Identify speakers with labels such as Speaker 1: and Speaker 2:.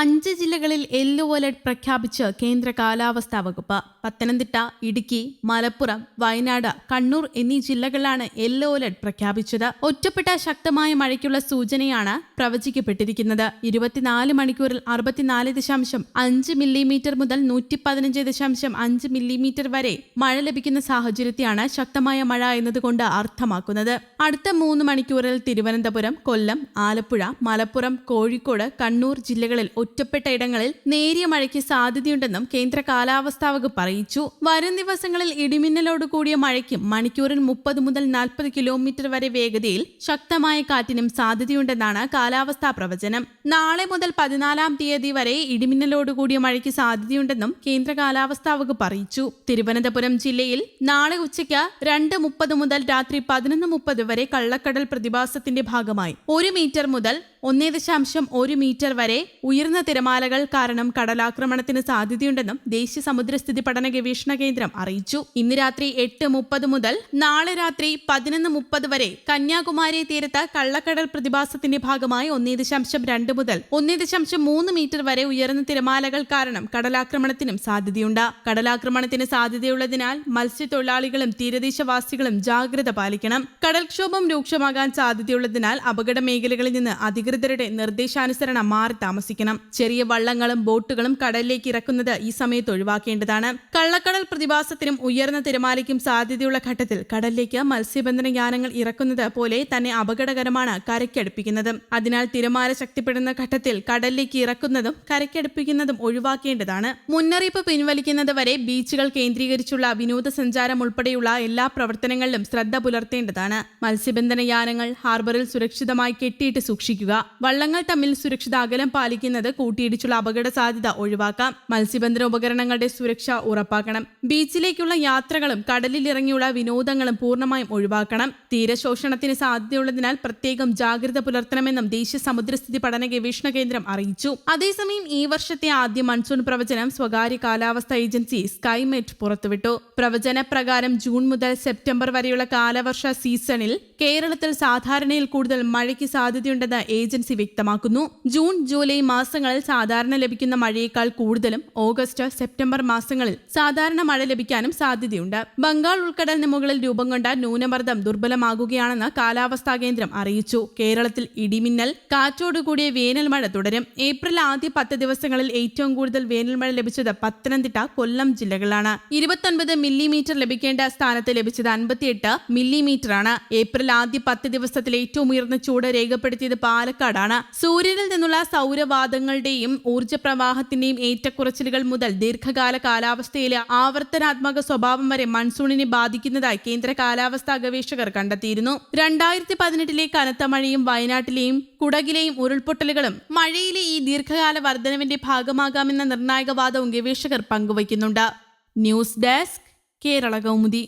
Speaker 1: അഞ്ച് ജില്ലകളിൽ yellow alert പ്രഖ്യാപിച്ച് കേന്ദ്ര കാലാവസ്ഥാ വകുപ്പ് പത്തനംതിട്ട ഇടുക്കി മലപ്പുറം വയനാട് കണ്ണൂർ എന്നീ ജില്ലകളിലാണ് യെല്ലോ അലർട്ട് പ്രഖ്യാപിച്ചത് ഒറ്റപ്പെട്ട ശക്തമായ മഴയ്ക്കുള്ള സൂചനയാണ് പ്രവചിക്കപ്പെട്ടിരിക്കുന്നത് ഇരുപത്തിനാല് മണിക്കൂറിൽ അറുപത്തിനാല് ദശാംശം അഞ്ച് മില്ലിമീറ്റർ മുതൽ നൂറ്റി പതിനഞ്ച് ദശാംശം അഞ്ച് മില്ലിമീറ്റർ വരെ മഴ ലഭിക്കുന്ന സാഹചര്യത്തെയാണ് ശക്തമായ മഴ എന്നതുകൊണ്ട് അർത്ഥമാക്കുന്നത് അടുത്ത മൂന്ന് മണിക്കൂറിൽ തിരുവനന്തപുരം കൊല്ലം ആലപ്പുഴ മലപ്പുറം കോഴിക്കോട് കണ്ണൂർ ജില്ലകളിൽ ഒറ്റപ്പെട്ട ഇടങ്ങളിൽ നേരിയ മഴയ്ക്ക് സാധ്യതയുണ്ടെന്നും കേന്ദ്ര കാലാവസ്ഥാ വകുപ്പ് അറിയിച്ചു വരും ദിവസങ്ങളിൽ ഇടിമിന്നലോട് കൂടിയ മഴയ്ക്കും മണിക്കൂറിൽ മുപ്പത് മുതൽ നാൽപ്പത് കിലോമീറ്റർ വരെ വേഗതയിൽ ശക്തമായ കാറ്റിനും സാധ്യതയുണ്ടെന്നാണ് കാലാവസ്ഥാ പ്രവചനം നാളെ മുതൽ പതിനാലാം തീയതി വരെ ഇടിമിന്നലോട് കൂടിയ മഴയ്ക്ക് സാധ്യതയുണ്ടെന്നും കേന്ദ്ര കാലാവസ്ഥാ വകുപ്പ് അറിയിച്ചു തിരുവനന്തപുരം ജില്ലയിൽ നാളെ ഉച്ചയ്ക്ക് രണ്ട് മുപ്പത് മുതൽ രാത്രി പതിനൊന്ന് മുപ്പത് വരെ കള്ളക്കടൽ പ്രതിഭാസത്തിന്റെ ഭാഗമായി ഒരു മീറ്റർ മുതൽ ഒന്നേ ദശാംശം ഒരു മീറ്റർ വരെ ഉയർന്ന തിരമാലകൾ കാരണം കടലാക്രമണത്തിന് സാധ്യതയുണ്ടെന്നും ദേശീയ സമുദ്രസ്ഥിതി പഠന പഠന ഗവേഷണ കേന്ദ്രം അറിയിച്ചു ഇന്ന് രാത്രി എട്ട് മുപ്പത് മുതൽ നാളെ രാത്രി പതിനൊന്ന് മുപ്പത് വരെ കന്യാകുമാരി തീരത്ത് കള്ളക്കടൽ പ്രതിഭാസത്തിന്റെ ഭാഗമായി ഒന്നേ ദശാംശം രണ്ട് മുതൽ ഒന്നേ ദശാംശം മൂന്ന് മീറ്റർ വരെ ഉയർന്ന തിരമാലകൾ കാരണം കടലാക്രമണത്തിനും സാധ്യതയുണ്ട് കടലാക്രമണത്തിന് സാധ്യതയുള്ളതിനാൽ മത്സ്യത്തൊഴിലാളികളും തീരദേശവാസികളും ജാഗ്രത പാലിക്കണം കടൽക്ഷോഭം രൂക്ഷമാകാൻ സാധ്യതയുള്ളതിനാൽ അപകട മേഖലകളിൽ നിന്ന് അധികൃതരുടെ നിർദ്ദേശാനുസരണം മാറി താമസിക്കണം ചെറിയ വള്ളങ്ങളും ബോട്ടുകളും കടലിലേക്ക് ഇറക്കുന്നത് ഈ സമയത്ത് ഒഴിവാക്കേണ്ടതാണ് കള്ളക്കടൽ പ്രതിഭാസത്തിനും ഉയർന്ന തിരമാലയ്ക്കും സാധ്യതയുള്ള ഘട്ടത്തിൽ കടലിലേക്ക് മത്സ്യബന്ധന യാനങ്ങൾ ഇറക്കുന്നത് പോലെ തന്നെ അപകടകരമാണ് കരയ്ക്കടുപ്പിക്കുന്നത് അതിനാൽ തിരമാല ശക്തിപ്പെടുന്ന ഘട്ടത്തിൽ കടലിലേക്ക് ഇറക്കുന്നതും കരയ്ക്കടുപ്പിക്കുന്നതും ഒഴിവാക്കേണ്ടതാണ് മുന്നറിയിപ്പ് പിൻവലിക്കുന്നത് വരെ ബീച്ചുകൾ കേന്ദ്രീകരിച്ചുള്ള വിനോദസഞ്ചാരം ഉൾപ്പെടെയുള്ള എല്ലാ പ്രവർത്തനങ്ങളിലും ശ്രദ്ധ പുലർത്തേണ്ടതാണ് മത്സ്യബന്ധന യാനങ്ങൾ ഹാർബറിൽ സുരക്ഷിതമായി കെട്ടിയിട്ട് സൂക്ഷിക്കുക വള്ളങ്ങൾ തമ്മിൽ സുരക്ഷിത അകലം പാലിക്കുന്നത് കൂട്ടിയിടിച്ചുള്ള അപകട സാധ്യത ഒഴിവാക്കാം മത്സ്യബന്ധന ഉപകരണങ്ങളുടെ സുരക്ഷ ഉറപ്പ് ഉറപ്പാക്കണം ബീച്ചിലേക്കുള്ള യാത്രകളും കടലിലിറങ്ങിയുള്ള വിനോദങ്ങളും പൂർണ്ണമായും ഒഴിവാക്കണം തീരശോഷണത്തിന് സാധ്യതയുള്ളതിനാൽ പ്രത്യേകം ജാഗ്രത പുലർത്തണമെന്നും ദേശീയ സമുദ്രസ്ഥിതി പഠന ഗവേഷണ കേന്ദ്രം അറിയിച്ചു അതേസമയം ഈ വർഷത്തെ ആദ്യ മൺസൂൺ പ്രവചനം സ്വകാര്യ കാലാവസ്ഥ ഏജൻസി സ്കൈമെറ്റ് പുറത്തുവിട്ടു പ്രവചന പ്രകാരം ജൂൺ മുതൽ സെപ്റ്റംബർ വരെയുള്ള കാലവർഷ സീസണിൽ കേരളത്തിൽ സാധാരണയിൽ കൂടുതൽ മഴയ്ക്ക് സാധ്യതയുണ്ടെന്ന് ഏജൻസി വ്യക്തമാക്കുന്നു ജൂൺ ജൂലൈ മാസങ്ങളിൽ സാധാരണ ലഭിക്കുന്ന മഴയേക്കാൾ കൂടുതലും ഓഗസ്റ്റ് സെപ്റ്റംബർ മാസങ്ങളിൽ സാധാരണ മഴ ലഭിക്കാനും സാധ്യതയുണ്ട് ബംഗാൾ ഉൾക്കടലിന് മുകളിൽ രൂപം കൊണ്ട ന്യൂനമർദ്ദം ദുർബലമാകുകയാണെന്ന് കാലാവസ്ഥാ കേന്ദ്രം അറിയിച്ചു കേരളത്തിൽ ഇടിമിന്നൽ കാറ്റോടുകൂടിയ വേനൽ മഴ തുടരും ഏപ്രിൽ ആദ്യ പത്ത് ദിവസങ്ങളിൽ ഏറ്റവും കൂടുതൽ വേനൽ മഴ ലഭിച്ചത് പത്തനംതിട്ട കൊല്ലം ജില്ലകളാണ് ഇരുപത്തൊൻപത് മില്ലിമീറ്റർ ലഭിക്കേണ്ട സ്ഥാനത്ത് ലഭിച്ചത് അൻപത്തിയെട്ട് മില്ലിമീറ്ററാണ് ഏപ്രിൽ ആദ്യ പത്ത് ദിവസത്തിൽ ഏറ്റവും ഉയർന്ന ചൂട് രേഖപ്പെടുത്തിയത് പാലക്കാടാണ് സൂര്യനിൽ നിന്നുള്ള സൗരവാദങ്ങളുടെയും ഊർജ്ജ പ്രവാഹത്തിന്റെയും ഏറ്റക്കുറച്ചിലുകൾ മുതൽ ദീർഘകാല കാലാവസ്ഥ കാലാവസ്ഥയിലെ ആവർത്തനാത്മക സ്വഭാവം വരെ മൺസൂണിനെ ബാധിക്കുന്നതായി കേന്ദ്ര കാലാവസ്ഥാ ഗവേഷകർ കണ്ടെത്തിയിരുന്നു രണ്ടായിരത്തി പതിനെട്ടിലെ കനത്ത മഴയും വയനാട്ടിലെയും കുടകിലെയും ഉരുൾപൊട്ടലുകളും മഴയിലെ ഈ ദീർഘകാല വർധനവിന്റെ ഭാഗമാകാമെന്ന നിർണായക വാദവും ഗവേഷകർ പങ്കുവയ്ക്കുന്നുണ്ട് ന്യൂസ് ഡെസ്ക് കേരള കൗമുദി